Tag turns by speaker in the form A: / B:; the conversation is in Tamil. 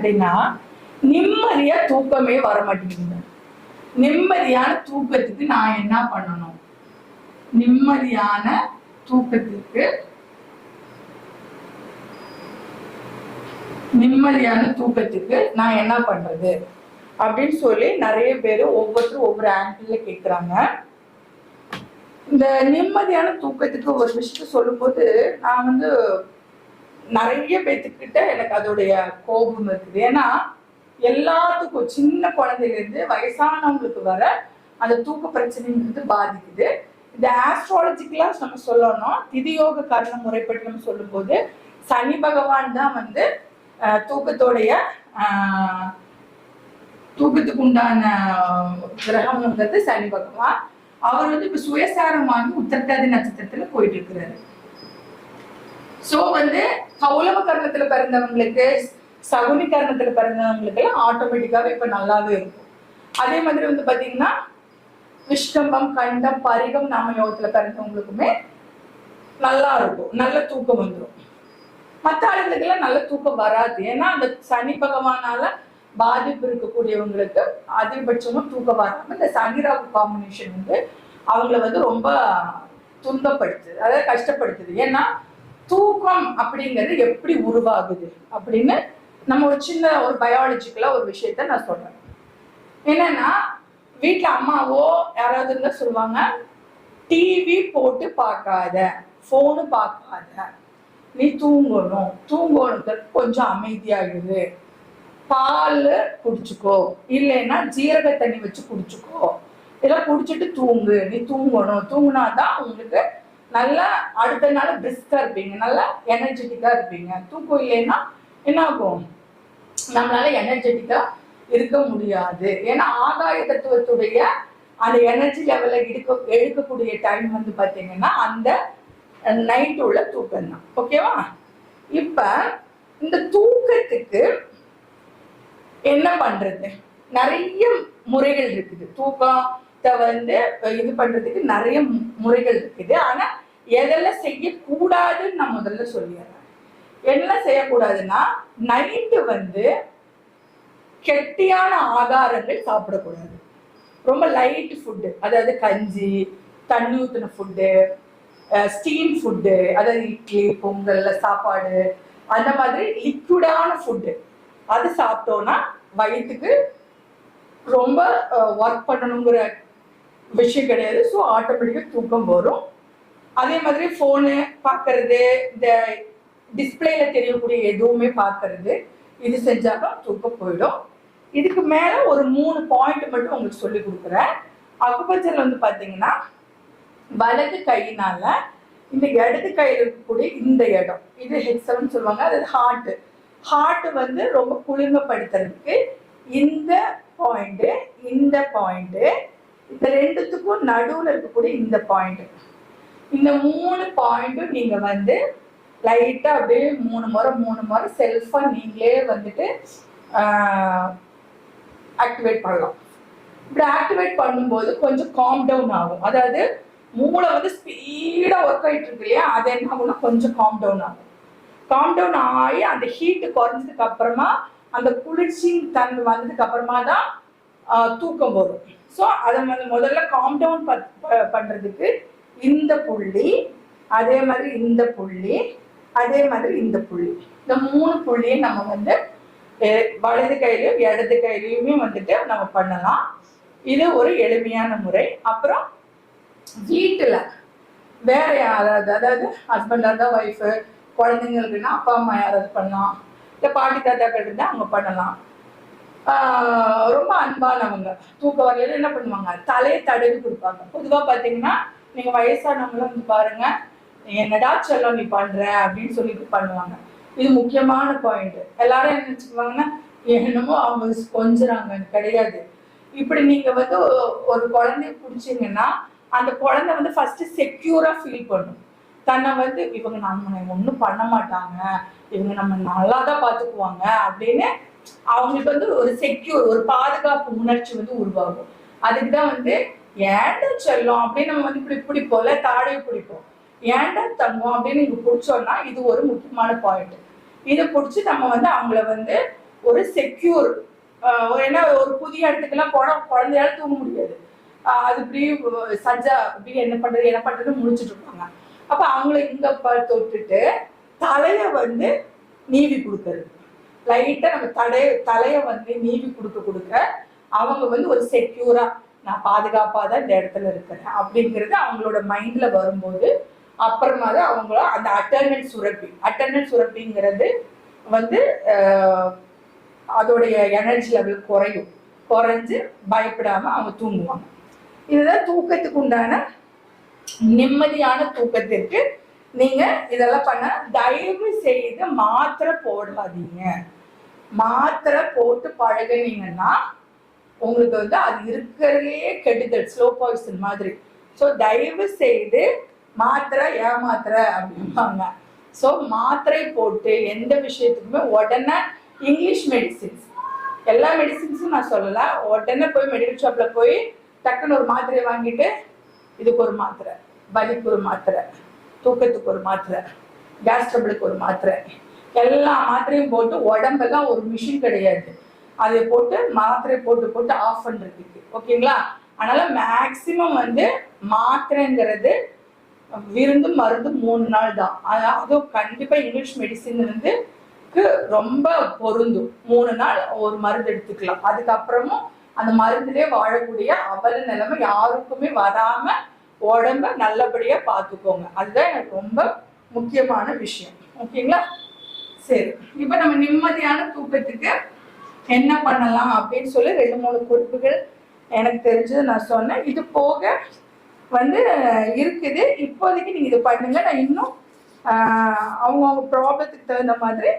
A: அப்படின்னா நிம்மதியா தூக்கமே வர மாட்டேங்குது நிம்மதியான தூக்கத்துக்கு நான் என்ன பண்ணணும்? நிம்மதியான தூக்கத்துக்கு நிம்மதியான தூக்கத்துக்கு நான் என்ன பண்றது? அப்படின்னு சொல்லி நிறைய பேர் ஒவ்வொருத்தரும் ஒவ்வொரு ஆங்கிள் கேட்குறாங்க இந்த நிம்மதியான தூக்கத்துக்கு ஒரு விஷயத்த சொல்லும்போது நான் வந்து நிறைய பேத்துக்கிட்ட எனக்கு அதோடைய கோபம் இருக்குது. ஏன்னா எல்லாத்துக்கும் சின்ன குழந்தையிலேருந்து வயசானவங்களுக்கு வர அந்த தூக்க பிரச்சனைங்கிறது பாதிக்குது. இந்த ஆஸ்ட்ராலஜிக்கலாக நம்ம சொல்லணும். திதியோக கர்ண முறைப்படி நம்ம சொல்லும்போது சனி பகவான் தான் வந்து தூக்கத்தோடைய தூக்கத்துக்கு உண்டான கிரகம்ங்கிறது சனி பகவான். அவர் வந்து இப்போ சுயசாரம் வாங்கி உத்தரட்டாதி நட்சத்திரத்தில் போயிட்டு இருக்கிறாரு. சோ வந்து கௌலவ கர்ணத்துல பிறந்தவங்களுக்கு சகுனி கர்ணத்துல பிறந்தவங்களுக்கு எல்லாம் ஆட்டோமேட்டிக்காவே இப்ப நல்லாவே இருக்கும். அதே மாதிரி வந்து பாத்தீங்கன்னா விஷ்கம்பம் கண்டம் பரிகம் நாம யோகத்துல பிறந்தவங்களுக்குமே நல்லா இருக்கும். நல்ல தூக்கம் வந்துடும் மற்ற ஆளுங்களுக்கெல்லாம் நல்ல தூக்கம் வராது. ஏன்னா அந்த சனி பகவானால பாதிப்பு இருக்கக்கூடியவங்களுக்கு அதிகபட்சமும் தூக்கம் வராம இந்த சனி ராகு காம்பினேஷன் வந்து அவங்கள வந்து ரொம்ப துன்பப்படுத்துது. அதாவது கஷ்டப்படுத்துது. ஏன்னா தூக்கம் அப்படிங்கிறது எப்படி உருவாகுது அப்படின்னு நம்ம ஒரு சின்ன ஒரு பயாலஜிக்கலா ஒரு விஷயத்த நான் சொல்றேன். என்னன்னா வீட்டில் அம்மாவோ யாராவது இருந்தா சொல்லுவாங்க டிவி போட்டு பார்க்காத ஃபோனு பார்க்காத. நீ தூங்கணும். தூங்கணுங்கிறது கொஞ்சம் அமைதியாகுது பால் குடிச்சுக்கோ. இல்லைன்னா ஜீரக தண்ணி வச்சு குடிச்சுக்கோ. இதெல்லாம் குடிச்சிட்டு தூங்கு. நீ தூங்கணும். தூங்குனாதான் உங்களுக்கு நல்லா அடுத்த நாள் பிரிஸ்கா இருப்பீங்க. நல்லா எனர்ஜெட்டிக்கா இருப்பீங்க. தூக்கம் இல்லைன்னா என்ன ஆகும் நம்மளால எனர்ஜெட்டிக்கா இருக்க முடியாது. ஏன்னா ஆகாய தத்துவத்துடைய அந்த எனர்ஜி லெவலில் எடுக்க எடுக்கக்கூடிய டைம் வந்து பாத்தீங்கன்னா அந்த நைட் உள்ள தூக்கம் தான் ஓகேவா இப்ப இந்த தூக்கத்துக்கு என்ன பண்றது? நிறைய முறைகள் இருக்குது. தூக்கம் வந்து இது பண்றதுக்கு நிறைய மு- முறைகள் இருக்குது. ஆனா எதெல்லாம் செய்யக்கூடாதுன்னு நான் முதல்ல சொல்லிடுறேன். என்ன செய்யக்கூடாதுன்னா நைட்டு வந்து கெட்டியான ஆகாரங்கள் சாப்பிடக்கூடாது. ரொம்ப லைட் ஃபுட்டு அதாவது கஞ்சி தண்ணி ஊற்றின ஃபுட்டு ஸ்டீம் ஃபுட்டு அதாவது இட்லி பொங்கல்ல சாப்பாடு அந்த மாதிரி லிக்விடான ஃபுட்டு அது சாப்பிட்டோன்னா வயிற்றுக்கு ரொம்ப ஒர்க் பண்ணணுங்கிற விஷயம் கிடையாது. ஸோ ஆட்டோமேட்டிக்காக தூக்கம் வரும். அதே மாதிரி ஃபோனு பார்க்கறது இந்த டிஸ்பிளேல தெரியக்கூடிய எதுவுமே பார்க்கறது இது செஞ்சாலும் தூக்கம் போயிடும். இதுக்கு மேலே ஒரு மூணு பாயிண்ட் மட்டும் உங்களுக்கு சொல்லி கொடுக்குறேன். அக்குபஞ்சர்ல வந்து பார்த்தீங்கன்னா வலது கையினால இந்த இடது கையில் இருக்கக்கூடிய இந்த இடம் இது ஹெக்ஸல்னு சொல்லுவாங்க அது ஹார்ட்டு ஹார்ட் வந்து ரொம்ப குளிர்மப்படுத்துறதுக்கு இந்த பாயிண்ட்டு இந்த பாயிண்ட்டு இந்த ரெண்டுத்துக்கும் நடுவில் இருக்கக்கூடிய இந்த பாயிண்ட் இந்த மூணு பாயிண்ட்டும் நீங்க வந்து லைட்டா அப்படியே மூணு முறை மூணு முறை செல்ஃபா நீங்களே வந்துட்டு ஆக்டிவேட் பண்ணலாம். இப்படி ஆக்டிவேட் பண்ணும்போது கொஞ்சம் காம் டவுன் ஆகும். அதாவது மூளை வந்து ஸ்பீடா ஒர்க் ஆயிட்டு இருக்கு இல்லையா? அது என்ன ஆகும்னா கொஞ்சம் காம் டவுன் ஆகும். காம் டவுன் ஆகி அந்த ஹீட் குறைஞ்சதுக்கு அப்புறமா அந்த குளிர்ச்சி தன்மை வந்ததுக்கு அப்புறமா தான் தூக்கம் வரும். ஸோ அதை வந்து முதல்ல காம் டவுன் பண்ணுறதுக்கு இந்த புள்ளி அதே மாதிரி இந்த புள்ளி அதே மாதிரி இந்த புள்ளி. இந்த மூணு புள்ளியை நம்ம வந்து வலது கையிலையும் இடது கையிலையுமே வந்துட்டு நம்ம பண்ணலாம். இது ஒரு எளிமையான முறை. அப்புறம் வீட்டில் வேற யாராவது அதாவது ஹஸ்பண்டாக இருந்தால் ஒய்ஃபு குழந்தைங்களுக்குன்னா அப்பா அம்மா யாராவது பண்ணலாம். இல்லை பாட்டி தாத்தாக்கள் இருந்தால் அவங்க பண்ணலாம். ரொம்ப அன்பானவங்க. தூக்க வரையில என்ன பண்ணுவாங்க? தலையை தடவி கொடுப்பாங்க. பொதுவா பாத்தீங்கன்னா நீங்க வயசானவங்களும் வந்து பாருங்க என்னடா செல்லம் நீ பண்ற? அப்படின்னு சொல்லிட்டு பண்ணுவாங்க. இது முக்கியமான பாயிண்ட் எல்லாரும் என்ன நினைச்சுக்குவாங்கன்னா என்னமோ அவங்க கொஞ்சறாங்க கிடையாது. இப்படி நீங்க வந்து ஒரு குழந்தைய பிடிச்சிங்கன்னா அந்த குழந்தை வந்து ஃபர்ஸ்ட் செக்யூரா ஃபீல் பண்ணும். தன்னை வந்து இவங்க நம்ம ஒன்றும் பண்ண மாட்டாங்க. இவங்க நம்ம நல்லா தான் பார்த்துக்குவாங்க அப்படின்னு அவங்களுக்கு வந்து ஒரு செக்யூர் ஒரு பாதுகாப்பு உணர்ச்சி வந்து உருவாகும். அதுக்கு தான் வந்து ஏன்டா செல்லம் அப்படின்னு நம்ம வந்து இப்படி பிடிப்போம்ல தாடையை பிடிப்போம். ஏன்டா தங்கம் அப்படின்னு நீங்க பிடிச்சோம்னா இது ஒரு முக்கியமான பாயிண்ட் இதை பிடிச்சி நம்ம வந்து அவங்கள வந்து ஒரு செக்யூர் ஏன்னா ஒரு புதிய இடத்துக்கெல்லாம் போனா குழந்தையால தூங்க முடியாது. அது இப்படி சஜா இப்படி என்ன பண்றது என்ன பண்றது முடிச்சிட்டு இருப்பாங்க. அப்ப அவங்கள இங்க தொட்டுட்டு தலைய வந்து நீவி கொடுக்கறது. லைட்டாக நம்ம தடைய தலையை வந்து நீவி கொடுக்க கொடுக்க அவங்க வந்து ஒரு செக்யூராக நான் பாதுகாப்பாக தான் இந்த இடத்துல இருக்கிறேன் அப்படிங்கிறது அவங்களோட மைண்டில் வரும்போது அப்புறமா தான் அவங்கள அந்த அட்டர்னல் சுரப்பி அட்டர்னல் சுரப்பிங்கிறது வந்து அதோடைய எனர்ஜி லெவல் குறையும். குறைஞ்சு பயப்படாமல் அவங்க தூங்குவாங்க. இதுதான் தூக்கத்துக்கு உண்டான நிம்மதியான தூக்கத்திற்கு நீங்கள் இதெல்லாம் பண்ண தயவு செய்து மாத்திரை போடாதீங்க. மாத்திரை போட்டு பழகினீங்கன்னா உங்களுக்கு வந்து அது இருக்கிறதுலே கெடுதல் ஸ்லோ பாய்சன் மாதிரி. ஸோ தயவு செய்து மாத்திரை ஏமாத்திரை அப்படிம்பாங்க. ஸோ மாத்திரை போட்டு எந்த விஷயத்துக்குமே உடனே இங்கிலீஷ் மெடிசின்ஸ் எல்லா மெடிசின்ஸும் நான் சொல்லலை. உடனே போய் மெடிக்கல் ஷாப்பில் போய் டக்குன்னு ஒரு மாத்திரையை வாங்கிட்டு இதுக்கு ஒரு மாத்திரை வலிக்கு ஒரு மாத்திரை தூக்கத்துக்கு ஒரு மாத்திரை கேஸ் ட்ரபிளுக்கு ஒரு மாத்திரை. எல்லா மாத்திரையும் போட்டு உடம்பெல்லாம் ஒரு மிஷின் கிடையாது. அதை போட்டு மாத்திரை போட்டு போட்டு ஆஃப் பண்ணுறதுக்கு ஓகேங்களா? அதனால மேக்சிமம் வந்து மாத்திரைங்கிறது விருந்து மருந்து மூணு நாள் தான். அதாவது அதுவும் இங்கிலீஷ் மெடிசின் வந்து ரொம்ப பொருந்தும். மூணு நாள் ஒரு மருந்து எடுத்துக்கலாம். அதுக்கப்புறமும் அந்த மருந்திலே வாழக்கூடிய அவல நிலைமை யாருக்குமே வராம உடம்ப நல்லபடியா பார்த்துக்கோங்க. அதுதான் எனக்கு ரொம்ப முக்கியமான விஷயம். ஓகேங்களா? சரி இப்போ நம்ம நிம்மதியான தூக்கத்துக்கு என்ன பண்ணலாம் அப்படின்னு சொல்லி ரெண்டு மூணு குறிப்புகள் எனக்கு தெரிஞ்சது நான் சொன்னேன். இது போக வந்து இருக்குது. இப்போதைக்கு நீங்க இது பண்ணுங்க. நான் இன்னும் அவங்கவுங்க ப்ராப்ளத்துக்கு தகுந்த மாதிரி